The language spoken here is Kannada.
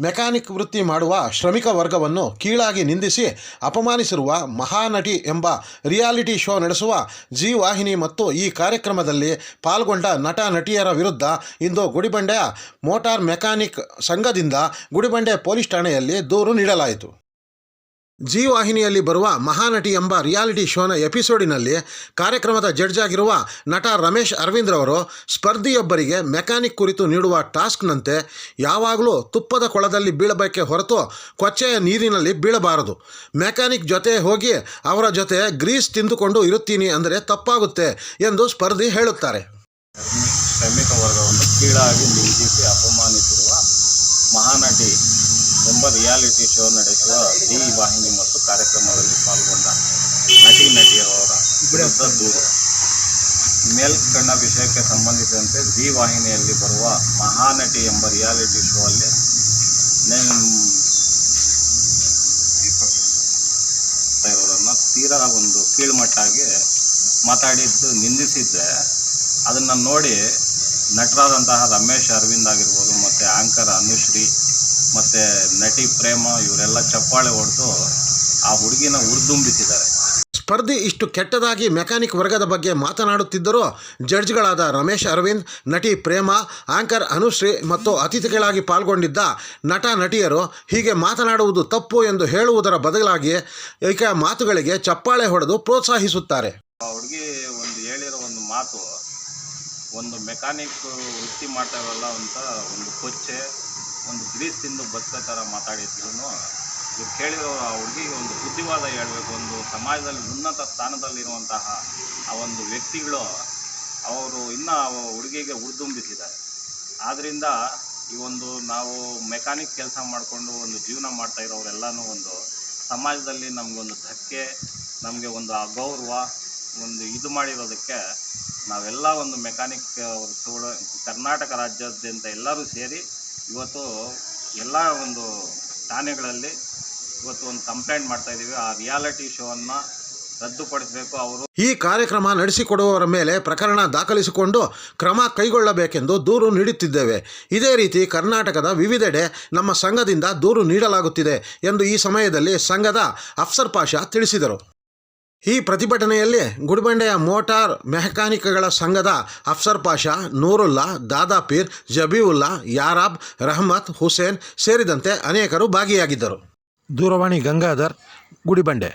ಮೆಕ್ಯಾನಿಕ್ ವೃತ್ತಿ ಮಾಡುವ ಶ್ರಮಿಕ ವರ್ಗವನ್ನು ಕೀಳಾಗಿ ನಿಂದಿಸಿ ಅಪಮಾನಿಸಿರುವ ಮಹಾನಟಿ ಎಂಬ ರಿಯಾಲಿಟಿ ಶೋ ನಡೆಸುವ ಜಿ ವಾಹಿನಿ ಮತ್ತು ಈ ಕಾರ್ಯಕ್ರಮದಲ್ಲಿ ಪಾಲ್ಗೊಂಡ ನಟ ನಟಿಯರ ವಿರುದ್ಧ ಇಂದು ಗುಡಿಬಂಡೆಯ ಮೋಟಾರ್ ಮೆಕ್ಯಾನಿಕ್ ಸಂಘದಿಂದ ಗುಡಿಬಂಡೆ ಪೊಲೀಸ್ ಠಾಣೆಯಲ್ಲಿ ದೂರು ನೀಡಲಾಯಿತು. ಜಿ ವಾಹಿನಿಯಲ್ಲಿ ಬರುವ ಮಹಾನಟಿ ಎಂಬ ರಿಯಾಲಿಟಿ ಶೋನ ಎಪಿಸೋಡಿನಲ್ಲಿ ಕಾರ್ಯಕ್ರಮದ ಜಡ್ಜ್ ಆಗಿರುವ ನಟ ರಮೇಶ್ ಅರವಿಂದ್ ರವರು ಸ್ಪರ್ಧಿಯೊಬ್ಬರಿಗೆ ಮೆಕ್ಯಾನಿಕ್ ಕುರಿತು ನೀಡುವ ಟಾಸ್ಕ್ನಂತೆ ಯಾವಾಗಲೂ ತುಪ್ಪದ ಕೊಳದಲ್ಲಿ ಬೀಳಬೇಕೆ ಹೊರತು ಕೊಚ್ಚೆಯ ನೀರಿನಲ್ಲಿ ಬೀಳಬಾರದು. ಮೆಕ್ಯಾನಿಕ್ ಜೊತೆ ಹೋಗಿ ಅವರ ಜೊತೆ ಗ್ರೀಸ್ ತಿಂದುಕೊಂಡು ಇರುತ್ತೀನಿ ಅಂದರೆ ತಪ್ಪಾಗುತ್ತೆ ಎಂದು ಸ್ಪರ್ಧಿ ಹೇಳುತ್ತಾರೆ. ಅಪಮಾನಿಸಿರುವ ಮಹಾನಟಿ ಎಂಬ ರಿಯಾಲಿಟಿ ಶೋ ನಡೆಸುವ ಜಿ ವಾಹಿನಿ ಮತ್ತು ಕಾರ್ಯಕ್ರಮದಲ್ಲಿ ಪಾಲ್ಗೊಂಡ ನಟಿ ನಟಿಯವರ ವಿರುದ್ಧ ದೂರು. ಮೇಲ್ಕಂಡ ವಿಷಯಕ್ಕೆ ಸಂಬಂಧಿಸಿದಂತೆ ಜಿ ವಾಹಿನಿಯಲ್ಲಿ ಬರುವ ಮಹಾನಟಿ ಎಂಬ ರಿಯಾಲಿಟಿ ಶೋ ಅಲ್ಲಿ ಇರೋದನ್ನು ತೀರಾ ಒಂದು ಕೀಳ್ಮಟ್ಟಾಗಿ ಮಾತಾಡಿದ್ದು ನಿಂದಿಸಿದ್ದೆ ಅದನ್ನು ನೋಡಿ ನಟರಾದಂತಹ ರಮೇಶ್ ಅರವಿಂದ್ ಆಗಿರ್ಬೋದು ಮತ್ತು ಆಂಕರ್ ಅನುಶ್ರೀ ಮತ್ತು ನಟಿ ಪ್ರೇಮ ಇವರೆಲ್ಲ ಚಪ್ಪಾಳೆ ಹೊಡೆದು ಆ ಹುಡುಗಿನ ಉರ್ದುಂಬಿಸಿದ್ದಾರೆ. ಸ್ಪರ್ಧಿ ಇಷ್ಟು ಕೆಟ್ಟದಾಗಿ ಮೆಕ್ಯಾನಿಕ್ ವರ್ಗದ ಬಗ್ಗೆ ಮಾತನಾಡುತ್ತಿದ್ದರೂ ಜಡ್ಜ್ಗಳಾದ ರಮೇಶ್ ಅರವಿಂದ್, ನಟಿ ಪ್ರೇಮ, ಆಂಕರ್ ಅನುಶ್ರೀ ಮತ್ತು ಅತಿಥಿಗಳಾಗಿ ಪಾಲ್ಗೊಂಡಿದ್ದ ನಟ, ನಟಿಯರು ಹೀಗೆ ಮಾತನಾಡುವುದು ತಪ್ಪು ಎಂದು ಹೇಳುವುದರ ಬದಲಾಗಿ ಏಕ ಮಾತುಗಳಿಗೆ ಚಪ್ಪಾಳೆ ಹೊಡೆದು ಪ್ರೋತ್ಸಾಹಿಸುತ್ತಾರೆ. ಹುಡುಗಿ ಒಂದು ಹೇಳಿರೋ ಒಂದು ಮಾತು, ಒಂದು ಮೆಕ್ಯಾನಿಕ್ ವೃತ್ತಿ ಮಾಡ್ತಾರಲ್ಲ ಅಂತ ಒಂದು ಕೊಚ್ಚೆ, ಒಂದು ಗ್ರೀಸ್ ತಿಂದು ಬದುಕೋ ಥರ ಮಾತಾಡಿದ್ರು. ಇವ್ರು ಕೇಳಿರೋ ಆ ಹುಡುಗಿಗೆ ಒಂದು ಬುದ್ಧಿವಾದ ಹೇಳಬೇಕು, ಒಂದು ಸಮಾಜದಲ್ಲಿ ಉನ್ನತ ಸ್ಥಾನದಲ್ಲಿರುವಂತಹ ಆ ಒಂದು ವ್ಯಕ್ತಿಗಳು ಅವರು ಇನ್ನೂ ಹುಡುಗಿಗೆ ಉರ್ದುಂಬಿಸಿದ್ದಾರೆ ಆದ್ದರಿಂದ ಈ ಒಂದು ನಾವು ಮೆಕ್ಯಾನಿಕ್ ಕೆಲಸ ಮಾಡಿಕೊಂಡು ಒಂದು ಜೀವನ ಮಾಡ್ತಾ ಇರೋರೆಲ್ಲನೂ ಒಂದು ಸಮಾಜದಲ್ಲಿ ನಮಗೊಂದು ಧಕ್ಕೆ, ನಮಗೆ ಒಂದು ಅಗೌರವ, ಒಂದು ಇದು ಮಾಡಿರೋದಕ್ಕೆ ನಾವೆಲ್ಲ ಒಂದು ಮೆಕ್ಯಾನಿಕ್ ವೃತ್ತಿಗಳು ಕರ್ನಾಟಕ ರಾಜ್ಯಾದ್ಯಂತ ಎಲ್ಲರೂ ಸೇರಿ ಇವತ್ತು ಎಲ್ಲ ಒಂದು ಠಾಣೆಗಳಲ್ಲಿ ಇವತ್ತು ಒಂದು ಕಂಪ್ಲೇಂಟ್ ಮಾಡ್ತಾ ಇದ್ದೀವಿ ಆ ರಿಯಾಲಿಟಿ ಶೋವನ್ನು ರದ್ದುಪಡಿಸಬೇಕು. ಅವರು ಈ ಕಾರ್ಯಕ್ರಮ ನಡೆಸಿಕೊಡುವವರ ಮೇಲೆ ಪ್ರಕರಣ ದಾಖಲಿಸಿಕೊಂಡು ಕ್ರಮ ಕೈಗೊಳ್ಳಬೇಕೆಂದು ದೂರು ನೀಡುತ್ತಿದ್ದೇವೆ. ಇದೇ ರೀತಿ ಕರ್ನಾಟಕದ ವಿವಿಧೆಡೆ ನಮ್ಮ ಸಂಘದಿಂದ ದೂರು ನೀಡಲಾಗುತ್ತಿದೆ ಎಂದು ಈ ಸಮಯದಲ್ಲಿ ಸಂಘದ ಅಫ್ಸರ್ ಪಾಷಾ ತಿಳಿಸಿದರು. ಈ ಪ್ರತಿಭಟನೆಯಲ್ಲಿ ಗುಡಿಬಂಡೆಯ ಮೋಟಾರ್ ಮೆಕ್ಯಾನಿಕ್ಗಳ ಸಂಘದ ಅಫ್ಸರ್ ಪಾಷಾ, ನೂರುಲ್ಲಾ ದಾದಾಪೀರ್ ಜಬೀವುಲ್ಲಾ, ಯಾರಾಬ್, ರಹಮತ್, ಹುಸೇನ್ ಸೇರಿದಂತೆ ಅನೇಕರು ಭಾಗಿಯಾಗಿದ್ದರು. ದೂರವಾಣಿ ಗಂಗಾಧರ್ ಗುಡಿಬಂಡೆ